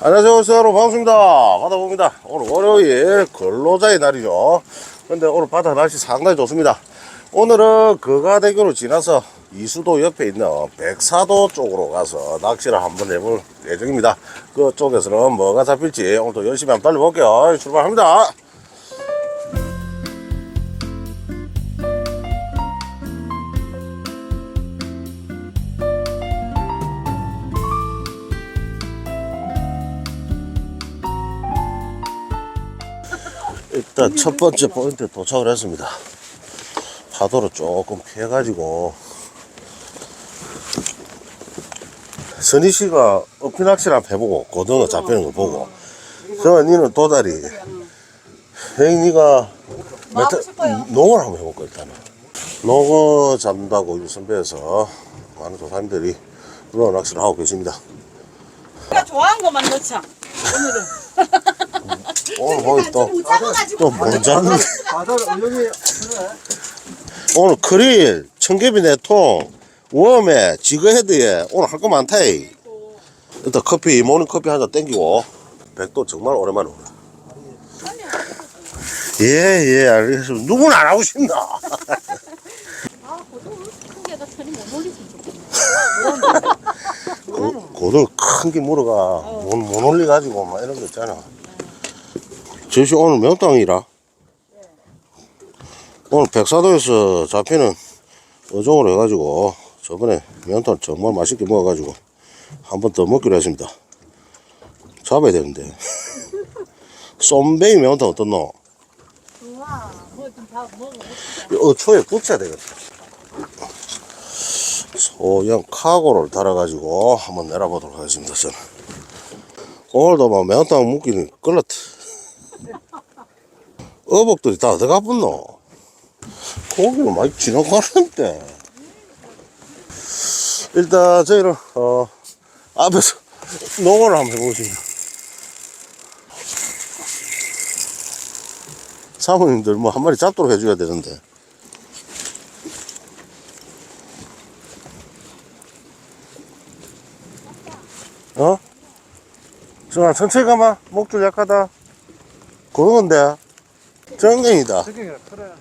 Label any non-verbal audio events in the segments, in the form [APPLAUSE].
안녕하세요 여러분 반갑습니다. 바다봅니다. 오늘 월요일 근로자의 날이죠. 근데 오늘 바다 날씨 상당히 좋습니다. 오늘은 거가대교로 지나서 이수도 옆에 있는 백사도 쪽으로 가서 낚시를 한번 해볼 예정입니다. 그쪽에서는 뭐가 잡힐지 오늘도 열심히 한번 달려볼게요. 출발합니다 일단 첫 번째 포인트 도착을 했습니다. 파도를 조금 피해가지고 선희 씨가 어피 낚시를 한번 해보고 고등어 잡히는 거 보고 저 니는 도다리 형이 니가 뭐 싶어요? 농어를 한번 해볼까 일단은 농어 잡는다고 이 선배에서 많은 조사님들이 그런 낚시를 하고 계십니다 내가 좋아하는 것만 넣자. 오늘은. 오늘 거기 또 작아가지고. 또못 잡는 바다를 얼렁이 오늘 크릴, 청개비 네통, 웜에, 지그헤드에 오늘 할 거 많다. 이. 일단 커피, 모닝 커피 한 잔 땡기고 백도 정말 오랜만에 오네. 예, 예, 알겠습니다. 누구는 안 하고 싶나? 아, 고등어 크게가 천이 못 올리지 좋겠네. [LAUGHS] 고, 고등 큰게 물어가 못, 못 올려가지고 막 이런 거 있잖아. 저씨 오늘 몇 땅이라? 오늘 백사도에서 잡히는 어종으로 해가지고 저번에 면탕 정말 맛있게 먹어가지고 한 번 더 먹기로 했습니다. 잡아야 되는데. [LAUGHS] 쏨뱅이 면탕 어떻노? 좋아. 뭐좀다. 이 어초에 붙여야 되겠다. 소형 카고를 달아가지고 한번 내려보도록 하겠습니다. 저는. 오늘도 막 매운탕 묵기는 끌렸다. 어복들이 다 어디 가 붙노? 고기를 많이 지나가는데. 일단 저희는, 어, 앞에서 [LAUGHS] 농어를 한번 해보겠습니다. 사모님들 뭐 한 마리 잡도록 해줘야 되는데. 어? 정아 천천히 가마 목줄 약하다 고등어인데 정갱이다. 저기 그래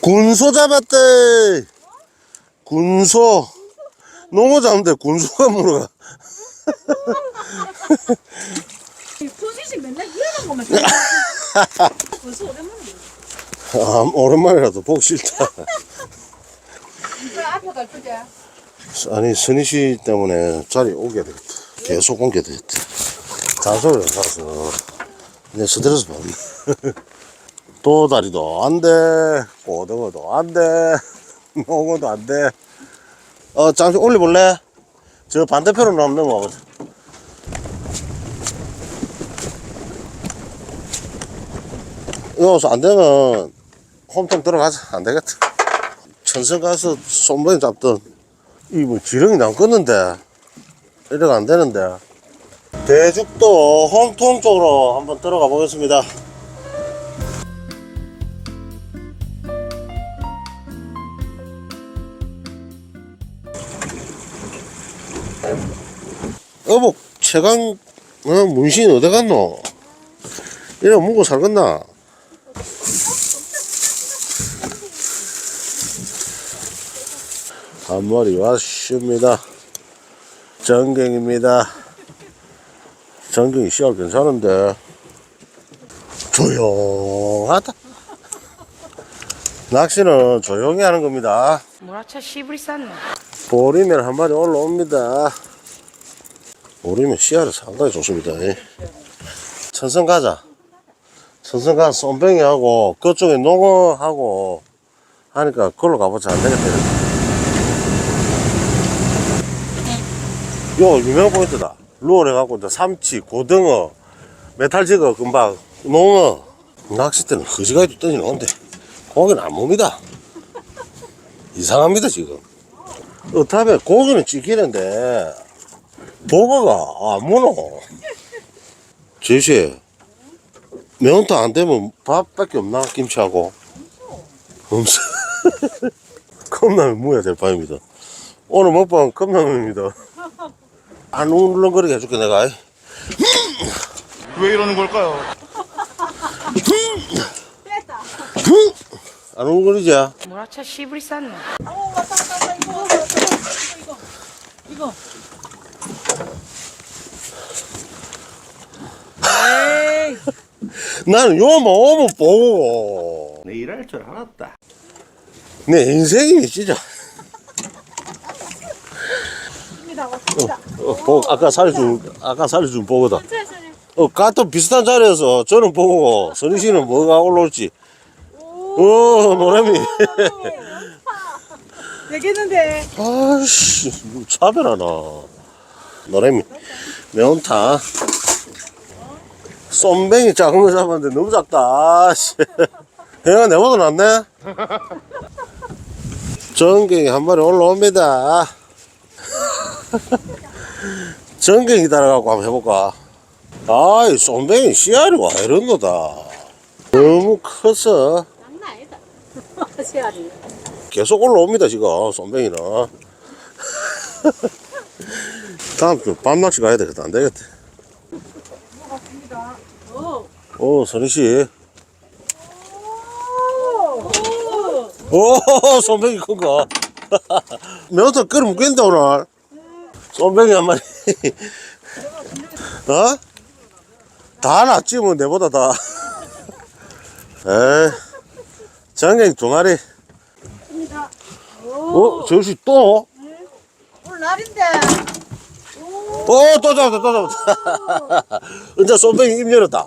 군소 잡았대. 군소. 농어 잡는데 군소가 물어가. 맨날 것만. 벌써 오랜만에. 아, 오랜만이라도 보기 싫다. 그 앞에 갈 거지? 아니 선희 씨 때문에 자리 오게 되겠다. 계속 옮게 되겠다. 잔소리를 사서 내 스트레스 받네. [LAUGHS] 도다리도 안 돼. 고등어도 안 돼. 농어도 [LAUGHS] 안 돼. 어 잠시 올려볼래? 저 반대편으로 한번 넘어가보자. 여기서 안 되면 홈통 들어가자. 안 되겠다. 천성 가서 손번에 잡던 이 뭐 지렁이 남겠는데. 이래가 안 되는데 대죽도 홈통 쪽으로 한번 들어가 보겠습니다 어복 최강 어, 문신 어디 갔노 이래 묵고 살겠나 한 마리 왔습니다. 전갱입니다. 전갱이 씨알 괜찮은데 조용하다. 낚시는 조용히 하는 겁니다. 뭐라차 시부리 쌌네. 보리면 한 마리 올라옵니다. 보리면 씨알이 상당히 좋습니다. 예. 천성 가자. 천성 가서 쏨뱅이 하고 그쪽에 농어하고 하니까 그걸로 가보자 안 되겠다. 요 유명 포인트다. 루어를 해갖고 이제 삼치, 고등어, 메탈지거, 금방, 농어. 낚싯대는 거지가이도 떠지는건데 고기는 안 봅니다. 이상합니다 지금. 어탑에 고기는 찍히는데 보고가 안 무노. 제시 매운탕 안 되면 밥밖에 없나 김치하고. 없어. [LAUGHS] 컵라면 무야 될 판입니다. 오늘 먹방 컵라면입니다. [LAUGHS] 안 울렁거리게 해줄게 내가 왜 이러는 걸까요? 안 울렁거리지? 뭐라차 시부리 쌌네. 어, 왔다, 왔다, 왔다. 이거, 이거, 이거, 이거. 이거. 에이. 나는 요만 오면 보고 내 일 할 줄 알았다 내 인생이 진짜 왔습니다, 왔습니다. 어, 보, 아까 살려준 아까 살려준 보거든 어, 같은 비슷한 자리에서 저는 보고 선희 씨는 뭐가 올라올지. 어 노래미. [LAUGHS] 되겠는데. 아씨 차별하나. 노래미. 매운탕 쏨뱅이 작은 거 잡았는데 너무 작다. 씨. 얘가 [LAUGHS] 내보다 낫네? [LAUGHS] 전갱이 한 마리 올라옵니다 [LAUGHS] 전갱이 따라가고 한번 해볼까? 아이 쏨뱅이 씨알이 와 이런 거다. 너무 커서. 장난 아니다. [LAUGHS] 씨알이. 계속 올라옵니다 지금 쏨뱅이는. [LAUGHS] 다음 주 밤낚시 가야 되겠다. 안 되겠다. 오. 오 선희씨. 오. 오 쏨뱅이 큰거. 매운탕 끓여 먹겠는데 오늘 쏨뱅이 한 마리 [LAUGHS] 어? 다 낫지 뭐 내보다 다 [LAUGHS] 에이 장갱이 두 마리 어? 저씨 또? 오늘 날인데. 오, 또 잡았다, 또 잡았다. [LAUGHS] 이제 쏨뱅이 입 열었다.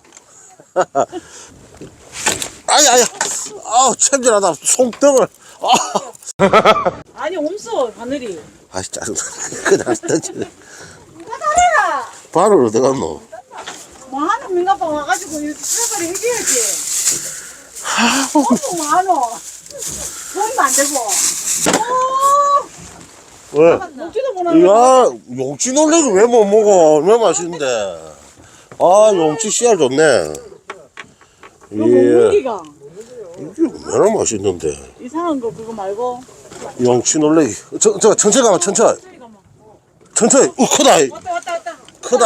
아이, 아이, 아우, 참질하다. 손등을. 아, 아니, 옴수, 바늘이. 아이, 짜증나. 그냥 던지네. 누가 잘해라. 바로 어디 갔노? 뭐 하는 민가방 와가지고 이렇게 사과를 해줘야지. 너무 많어. 보이면 안 되고. 오. 왜? 먹지도 못하는 야, 용치 놀래기 왜못 먹어? 얼마나 맛있는데. 아, 용치 씨알 좋네. 예. 먹기가 이게 얼마나 맛있는데. 이상한 거 그거 말고. 용치 놀래기. 저, 저, 천천히 가면 천천히. 천천히. 어, 크다. 왔다 왔다 왔다. 크다.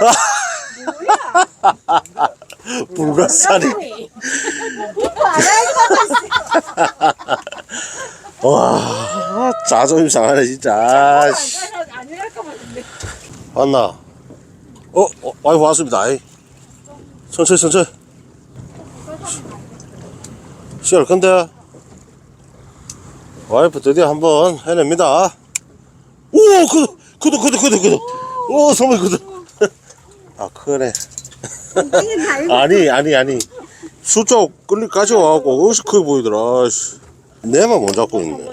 [LAUGHS] 불가사리. 오빠 안 와, 자존심 상하네, 진짜. 왔나? 어, 어, 와이프 왔습니다. 아이. 천천히, 천천히. 시열 근데 와이프 드디어 한번 해냅니다. 오, 그, 그도, 그도, 그도, 그도. 오, 선물 그도. [LAUGHS] 아, 크네. 아니, 아니, 아니. 수쪽 끌리 가져와갖고, 어디서 크게 보이더라. 씨. 내만 못 잡고 있네.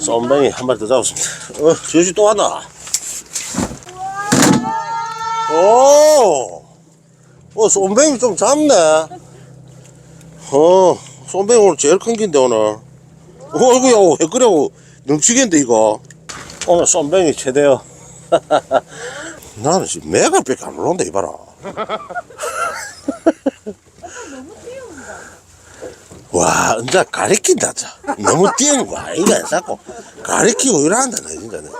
썸뱅이 한 마리 더 잡았습니다. 어, 저씨 또 왔나? 오! 어, 쏨뱅이 좀 잡네. 어, 쏨뱅이 오늘 제일 큰 긴데, 오늘. 어이구야, 왜 그래고 넘치겠는데, 이거. 오늘 쏨뱅이 최대요. [LAUGHS] 나는 지금 매가 밖에 안 올라온다, 이봐라. [LAUGHS] 와, 진짜 가리킨다, 자. 너무 뛰는 거야. 이거 자꾸 가리키고 이러한다, 나 진짜. 나.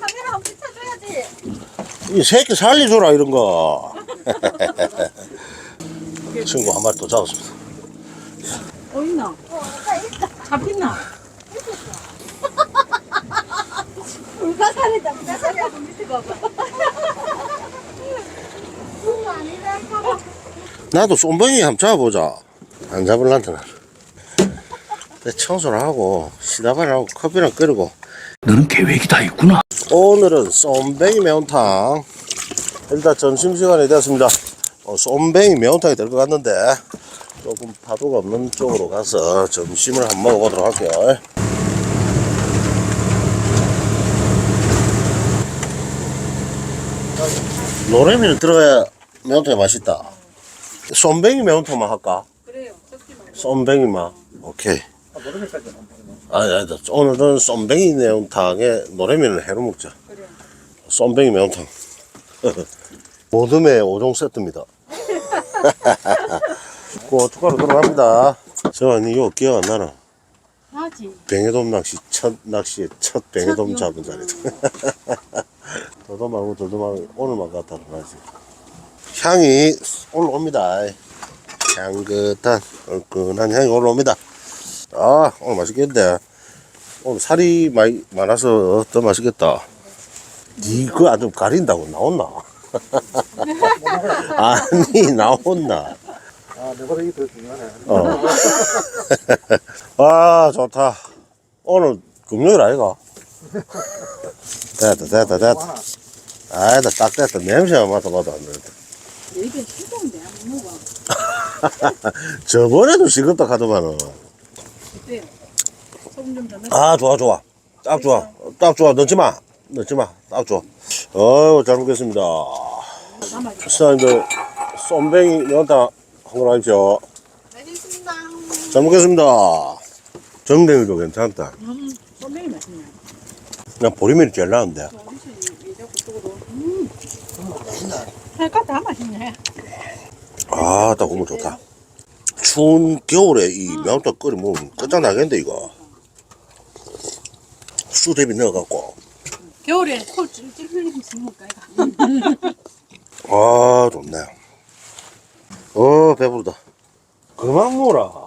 카메라 한번 비춰줘야지. 이 새끼 살려줘라 이런 거 [LAUGHS] 친구 한 마리 또 잡았습니다 어 있나? 잡힌나? 불가사리다. 불가사리 한번 밑에 봐봐. 나도 쏨뱅이 한번 잡아보자 안 잡을란다 내 청소를 하고 시다발을 하고 커피랑 끓이고 너는 계획이 다 있구나. 오늘은 쏨뱅이 매운탕. 일단 점심시간이 되었습니다. 어, 쏨뱅이 매운탕이 될 것 같는데 조금 파도가 없는 쪽으로 가서 점심을 한번 먹어보도록 할게요. 노래미를 들어가야 매운탕이 맛있다. 쏨뱅이 매운탕만 할까? 그래요. 쏨뱅이만. 오케이. 아 니 아니다 오늘은 쏨뱅이 매운탕에 노래미를 해로 먹자 쏨뱅이 매운탕 [LAUGHS] 모듬의 5종 세트입니다 [LAUGHS] 고춧가루 들어갑니다. 저는 이거 기억 안 나나? 하지. 뱅에돔 낚시 첫 낚시에 첫 뱅에돔 잡은 자리다. 더도하고 더도하고 오늘만 갖다 놔지. 향이 올라옵니다. 향긋한 얼큰한 향이 올라옵니다. 아 오늘 맛있겠는데 오늘 살이 많이 많아서 더 맛있겠다. 니그 아주 가린다고 나온나? [LAUGHS] 아니 나온나? 아, 내가 이게 더 중요하네. 어. [LAUGHS] 아, 좋다. 오늘 금요일 아이가? 됐다, 됐다, 됐다. 아이다, 딱 됐다. 냄새만 맡아봐도 안 되는데. 이게 시동데 안 먹어. [LAUGHS] 저번에도 시끄럽다 하더만은. 소금 좀. 아, 좋아, 좋아. 딱 좋아. 딱 좋아. 넣지 마. 넣지 마. 딱 좋아. 어유 잘 먹겠습니다. 사장님들, 쏨뱅이 면탕 한번 하십시오. 알겠습니다. 잘 먹겠습니다. 정뱅이도 괜찮다. 음, 소금이 맛있네. 그냥 보리면이 제일 나은데. 그러니까 다 맛있네. 아, 딱 국물 좋다. 추운 겨울에 이 매운탕 끓여 먹으면 끝장나겠는데, 이거. 수 대비 넣어갖고. 겨울에 콜 찔찔 흘리면서 먹을까 이거. [LAUGHS] 아, 좋네. 어, 배부르다. 그만 먹어라. [LAUGHS]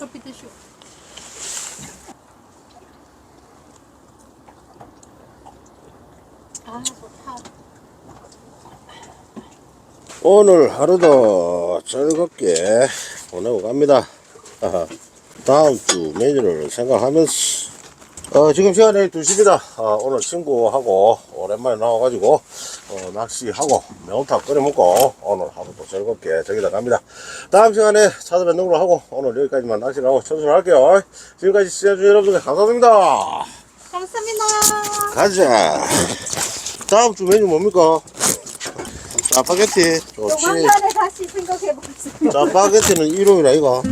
커피 드시오. 아 좋다. 오늘 하루도 즐겁게 보내고 갑니다. 아하. 다음 주 메뉴를 생각하면서 어, 지금 시간이 2시입니다. 어, 오늘 친구하고 오랜만에 나와가지고 어, 낚시하고 매운탕 끓여 먹고 오늘 하루도 즐겁게 저기다 갑니다. 다음 시간에 찾아뵙는 걸로 하고 오늘 여기까지만 낚시를 하고 청소를 할게요. 지금까지 시청해주신 여러분들 감사합니다. 감사합니다. 가자. 다음 주 메뉴 뭡니까? 짜파게티 좋지. 조만간에 다시 생각해보겠습니다. 짜파게티는 일요일 아이가?